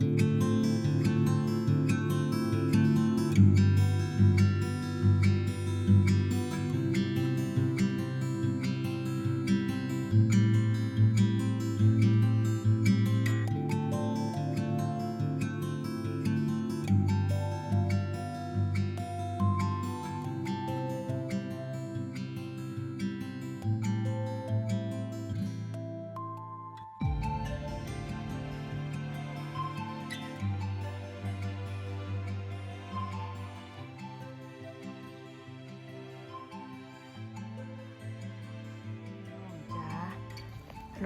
จ้า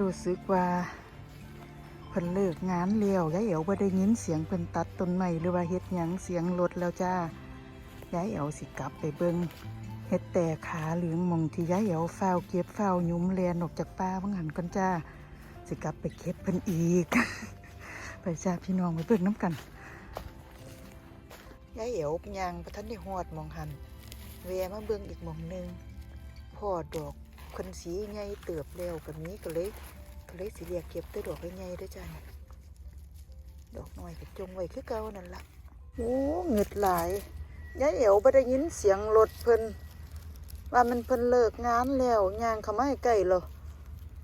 รู้สึกว่าเพิ่นเลิกงานแล้วยายเอ๋วบ่ได้ยินเสียงเพิ่นตัดต้นไม้หรือว่าเฮ็ดหยังเสียงรถแล้วจ้ายายเอ๋วสิกลับไปเบิ่งเฮ็ดแต่ขาเหลืองมองที่ยายเอ๋วฝ้าเก็บเฝ้ายุ้มแลนออกจากป่าบังหันก่อนจ้าสิกลับไปเก็บเพิ่นอีก ไปจ้าพี่น้องไปเบิ่งน้ำกันยายเอ๋วยางบ่ทันได้ฮอดมองหันแวมาเบิ่งอีกมองหนึ่งพ่อดอกคนสีใหญ่เติบแล้วกับนี้ก็เลย ก็เลยสิเรียกเก็บตัวดอกใหญ่ๆด้วยจ้ะนี่ดอกน้อยก็จงไว้คือเก่านั่นละโอ้เงึดหลายยายเอ๋วบ่ได้ยินเสียงรถเพิ่นว่ามันเพิ่นเลิกงานแล้วยางเข้ามาใกล้แล้ว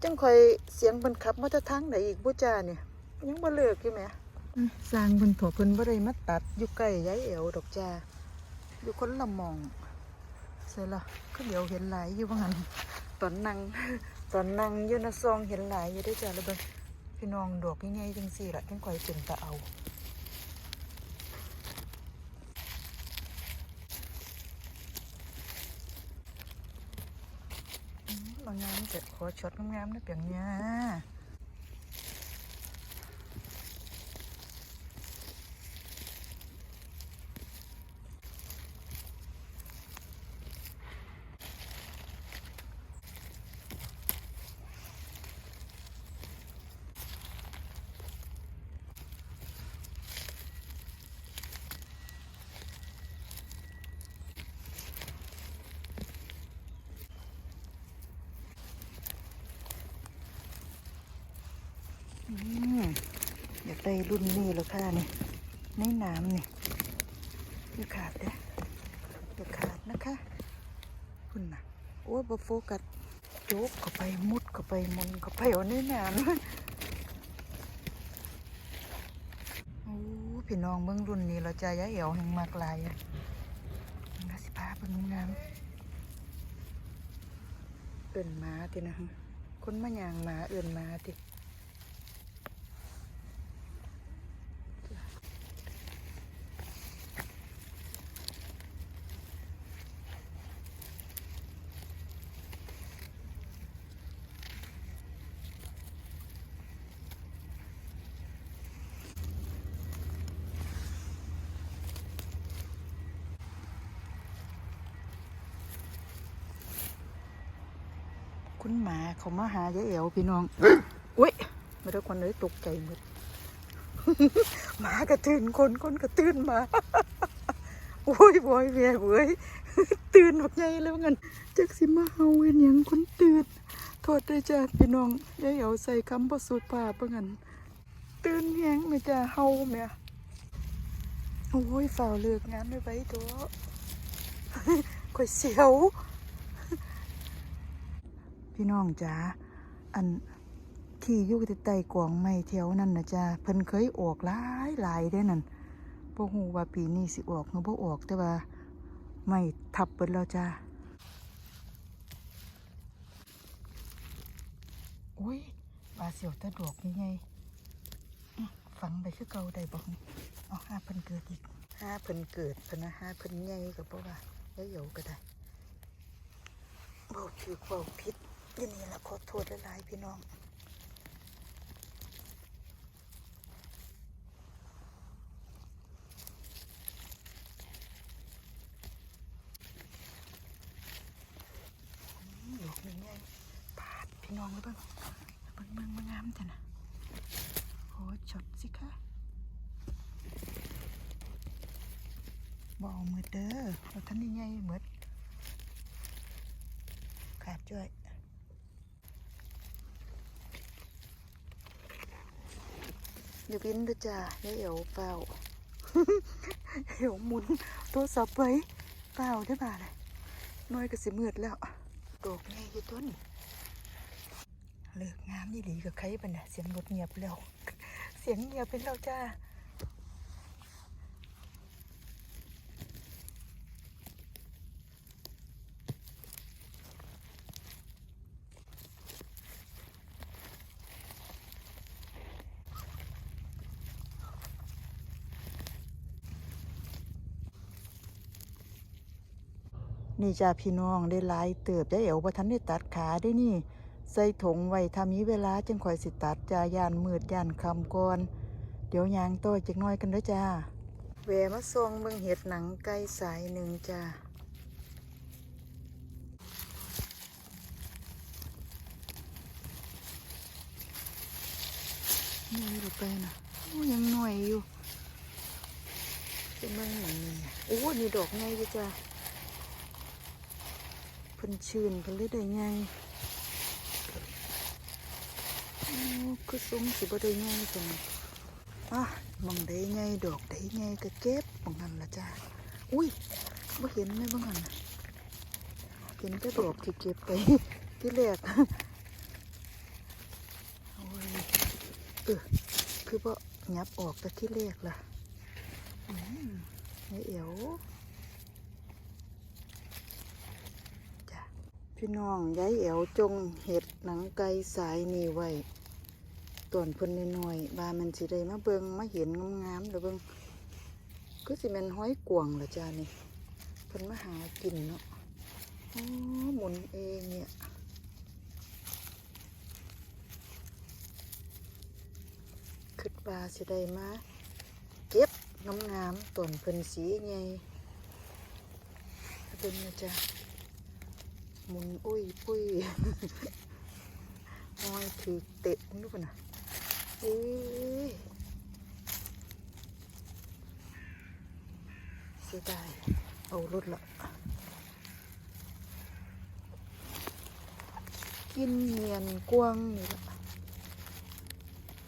จังคอยเสียงเพิ่นขับมาจากทางไหนอีกบ่จ้าเนี่ยยังบ่เลิกอยู่แหมสร้างเพิ่นโถเพิ่นบ่ได้มาตัดอยู่ใกล้ยายเอ๋วดอกจ้าอยู่คนละมองใช่ละก็เดี๋ยวเห็นหลายอยู่ว่างั้นตอนนั่ง ตอนนั่งยืนซองเห็นหลายอยู่ได้จ้ะแล้วเบิ่งพี่น้องดอกง่ายๆจังสี่ละจังค่อยเป็นตะเอาบางงามจะขอช็อตงามๆนะเปียงเนี้ย อืมอยากได้รุ่นนี้แล้วค่ะนี่ในน้ำนี่อย่าขาดเด้ออย่าขาดนะคะคุณน่ะโอ้ยบโฟกัสโจกเข้าไปมุดเข้าไปมุนเข้าไปเอาในน้ำโอ้พี่น้องเบิ่งรุ่นนี้เราจะย้ายเอวแห่งมากลายอะน่าสิพาเบิ่งงามเอิ่นหมาตินะคนมาย่างหมาเอิ่นหมาติ คุณหมาเขามาหายายเอวพี่น้อง อุ้ยไม่ได้คนเลยตกใจหมดหมากระตื่นคนคนกระตื่นหมาโอ้ยบอยแย่เว้ยตื่นบักใหญ่แล้วงั้นจักสิมาเฮาเห็นหยังคนตื่นโทษด้วยจ้าพี่น้องยายเอวใส่คำประสุดภาพเพื่งั้นตื่นแหงไม่จ้าเฮาแม่โอ้ยฝ่าวเลิกงานไม่ไหวตัวข่อยเสียว พี่น้องจ๋าอันที่อยู่ที่ใต้กวางไม้แถวนั่นนะจ้าเพิ่นเคยออกหลายหลายได้นั่นบ่ฮู้ว่าปีนี้สิออกหรือบ่ออกแต่ว่าไม่ทับเบิดแล้วจ้าโอ้ยปลาเสียวตะดอกนี่ไงฝังไปคือเก่าได้บ่เอาห้าเพิ่นเกิดอีกห้าเพิ่นเกิดพะนะห้าเพิ่นใหญ่ก็บ่ว่าแล้วเดี๋ยวก็ได้เบาถือเบาพิษ อยี่นี่ละขอโทษหลายๆพี่น้องอืมดอกนี้ไงปาดพี่น้องเลยเบ้างเบิ่งเบิ่งมางามจ้ะนะโอ้ช็อตสิคะบเอามือเด้อเราท่านนี่ไงเหมืดขาดด้วย อย่าบินด้อจ้าอย่าเอวเปล่าเอวหมุนโทรศัพท์ไว้เปล่าได้บ่าเลยน้อยก็สิมืดแล้วดอกไงอยู่ต้นเลิกงามยี่หลีกับใครบันน่ะเสียงรถเงียบแล้ว เสียงเงียบเป็นแล้วจ้า นี่จ้าพี่น้องได้หลายเติบได้เอวบ่ทันได้ตัดขาได้นี่ ใส่ถุงไว้ถ้ามีเวลาจังคอยสิตัดจ้ายานมืดยานคำก่อน เดี๋ยวยางต่อจักน้อยกันเด้อจ้าแวมาซองเบิ่งเห็ดหนังไก่สายหนึ่งจ้านี่หรือไปนะโอ้ยังหน่อยอยู่จะเบิ่งอย่างนี้นะโอ้นี่ดอกไงอยู่จ้า เพิ่นชื่นเพิ่นเลยได้ไงคือสงสิบ่ได้ไงจังอะมองได้ไงดอกได้ไงก็เก็บมองนั่นละจ้าอุ้ยบ่เห็นไหมบางหันเห็นแต่ดอกที่เก็บไปที่แรกโอ้ยเออคือบ่ายับออกแต่ที่แรกล่ะอืมไอเอ๋ว จ้ะ พี่น้องย้ายแอวจงเห็ดหนังไก่สายนี่ไว้ตอนเพิ่นน้อยๆบามันสิได้มาเบิงมาเห็นงามๆเด้อเบิงก็สิแม่นห้อยกวางละจ้านี่เพิ่นมาหากินเนาะโอ้หมุนเองเนี่ยคิดว่าสิได้มาเก็บงามๆตอนเพิ่นสีไงเบิ่งนะจ้ะ หมุนอุ้ยปุ้ยมอยถือเตะมึงดูป่ะนะเอ้ยเสียดายเอารถละกินเนียนกว้างนี่ละ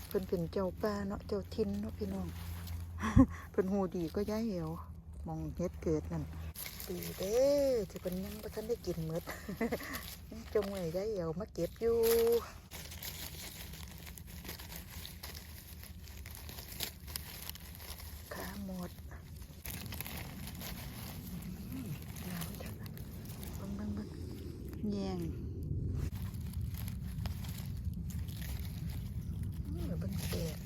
เพิ่นเป็นเจ้าป่าเนาะเจ้าทินเนาะพี่น้องเพิ่นหูดีก็ย้ายเหวมองเฮ็ดเกิดนั่นีเด้ที่เป็นยังบ่ทันได้กินหมดยังจงไว้ได้เดียวมาเก็บอยู่ขาหมดอืมน้ำจังเบังเบังเบังแยงอืมเบังแตก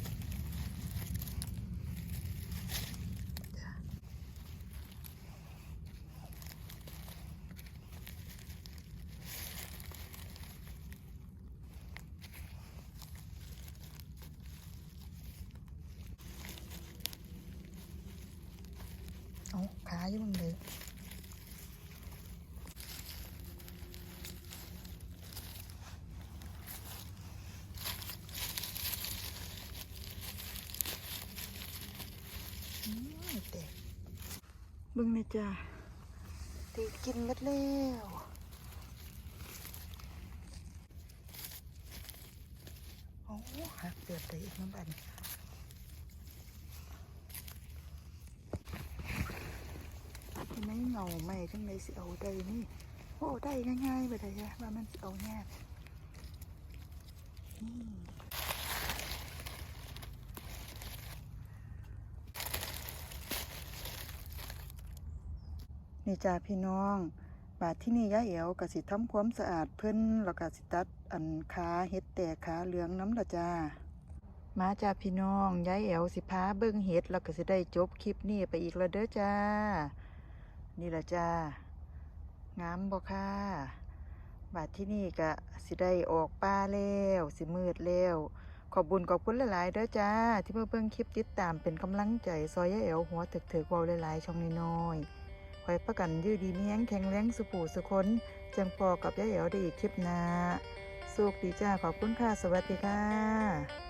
จ้ะ เอาขาอยู่มึงเลยอืมเด็กบึงนะจ้าตีกินหมัดแล้วโอ้หักเดือดเลยอีกน้ำบัน ที่ ไม่เงาไม่จังเลยสิเอาได้นี่โอ้ได้ง่ายๆไปเลยอะว่ามันสิเอาแน่นี่นี่จ้าพี่น้อง บาดที่นี่ย่าเอ๋วกสิทำความสะอาดเพิ่นแล้วก็สิตัดอันขาเฮ็ดแต่ขาเหลืองน้ำละจ้ามาจ้าพี่น้องย่ายแอวสิพาเบิ่งเห็ดแล้วก็สิได้จบคลิปนี้ไปอีกแล้วเด้อจ้า นี่ละจ้างามบ่ค่ะบาดที่นี่ก็สิได้ออกป่าแล้วสิมืดแล้วขอบบุญขอบคุณหลายๆเด้อจ้า ที่มาเบิ่งคลิปติดตามเป็นกำลังใจ ซอยยายแอวหัวถึกๆเว้าหลายๆช่องน้อยๆคอยประกันยืดดีมีแห้งแข็งแรงสุปูสุคนจังพอกับยายแอวได้อีกคลิปหน้าสุขดีจ้า ขอบคุณค่ะ สวัสดีค่ะ